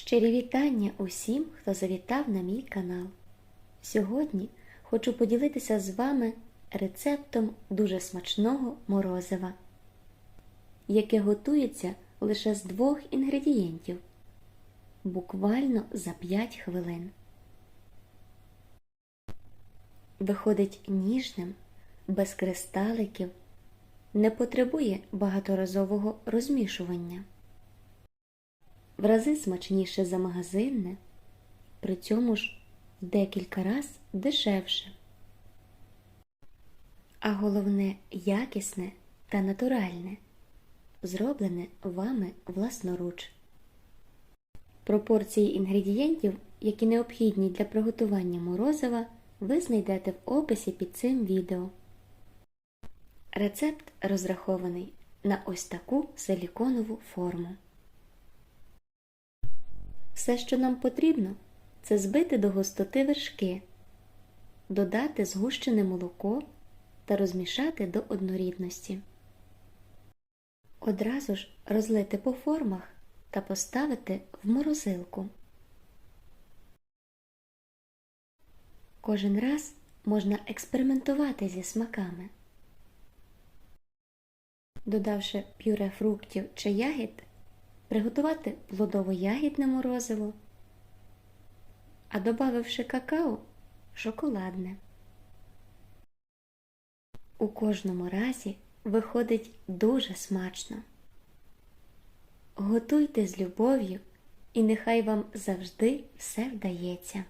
Щирі вітання усім, хто завітав на мій канал. Сьогодні хочу поділитися з вами рецептом дуже смачного морозива, яке готується лише з двох інгредієнтів, буквально за 5 хвилин. Виходить ніжним, без кристаликів, не потребує багаторазового розмішування в рази смачніше за магазинне, при цьому ж декілька раз дешевше. А головне якісне та натуральне, зроблене вами власноруч. Пропорції інгредієнтів, які необхідні для приготування морозива, ви знайдете в описі під цим відео. Рецепт розрахований на ось таку силіконову форму. Все, що нам потрібно, це збити до густоти вершки, додати згущене молоко та розмішати до однорідності. Одразу ж розлити по формах та поставити в морозилку. Кожен раз можна експериментувати зі смаками. Додавши пюре фруктів чи ягід, приготувати плодово-ягідне морозиво, а додавши какао шоколадне. У кожному разі виходить дуже смачно. Готуйте з любов'ю, і нехай вам завжди все вдається.